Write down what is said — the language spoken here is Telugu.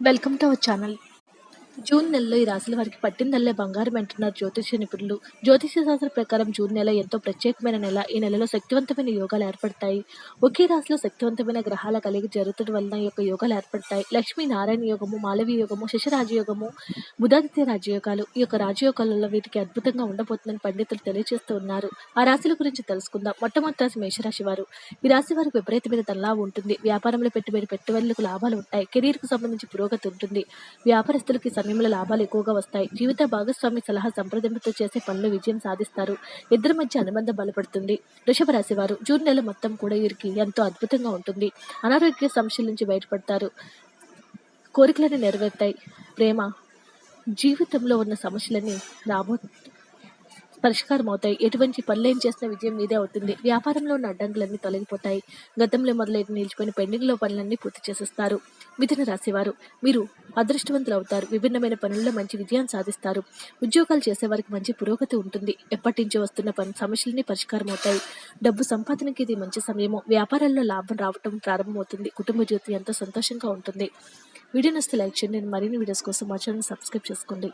Welcome to our channel June నెలలో ఈ రాశుల వారికి పట్టిందల్లే బంగారం అంటున్నారు జ్యోతిష నిపుణులు. జ్యోతిష శాస్త్ర ప్రకారం జూన్ నెల ఎంతో ప్రత్యేకమైన నెల. ఈ నెలలో శక్తివంతమైన యోగాలు ఏర్పడతాయి. ఒకే రాశిలో శక్తివంతమైన గ్రహాల కలిగి జరుగుతున్న వలన ఈ యొక్క యోగాలు ఏర్పడతాయి. లక్ష్మీ నారాయణ యోగము మాలవి యోగము శశరాజయోగము బుధాదిత్య రాజయోగాలు ఈ యొక్క రాజయోగాలలో వీటికి అద్భుతంగా ఉండబోతుందని పండితులు తెలియజేస్తూ ఉన్నారు. ఆ రాశుల గురించి తెలుసుకుందాం. మొట్టమొదటి రాశి మేషరాశి వారు. ఈ రాశి వారికి విపరీతమైన ధనలాభం ఉంటుంది. వ్యాపారంలో పెట్టుబడి పెట్టుబడులకు లాభాలు ఉంటాయి. కెరీర్కు సంబంధించి పురోగతి ఉంటుంది. వ్యాపారస్తులకి సమయం సమయంలో లాభాలు ఎక్కువగా వస్తాయి. జీవిత భాగస్వామి సలహా సంప్రదింపుతో చేసే పనులు విజయం సాధిస్తారు. ఇద్దరి మధ్య అనుబంధం బలపడుతుంది. వృషభ రాశి వారు జూన్ నెల మొత్తం కూడా వీరికి ఎంతో అద్భుతంగా ఉంటుంది. అనారోగ్య సమస్యల నుంచి బయటపడతారు. కోరికలను నెరవేరుతాయి. ప్రేమ జీవితంలో ఉన్న సమస్యలన్నీ రాబో పరిష్కారం అవుతాయి ఎటువంటి పనులేం చేసిన విజయం నీదే అవుతుంది. వ్యాపారంలో ఉన్న అడ్డంకులన్నీ తొలగిపోతాయి. గతంలో మొదలైన నిలిచిపోయిన పెండింగ్లో పనులన్నీ పూర్తి చేసేస్తారు. మిథున రాశివారు మీరు అదృష్టవంతులు అవుతారు విభిన్నమైన పనుల్లో మంచి విజయాన్ని సాధిస్తారు. ఉద్యోగాలు చేసేవారికి మంచి పురోగతి ఉంటుంది. ఎప్పటి నుంచి వస్తున్న పని సమస్యలన్నీ పరిష్కారం అవుతాయి డబ్బు సంపాదనకి ఇది మంచి సమయము. వ్యాపారాల్లో లాభం రావటం ప్రారంభమవుతుంది. కుటుంబ జీవితం ఎంతో సంతోషంగా ఉంటుంది. వీడియో నస్తే లైక్ చేయండి. మరిన్ని వీడియోస్ కోసం మా ఛానల్ సబ్స్క్రైబ్ చేసుకోండి.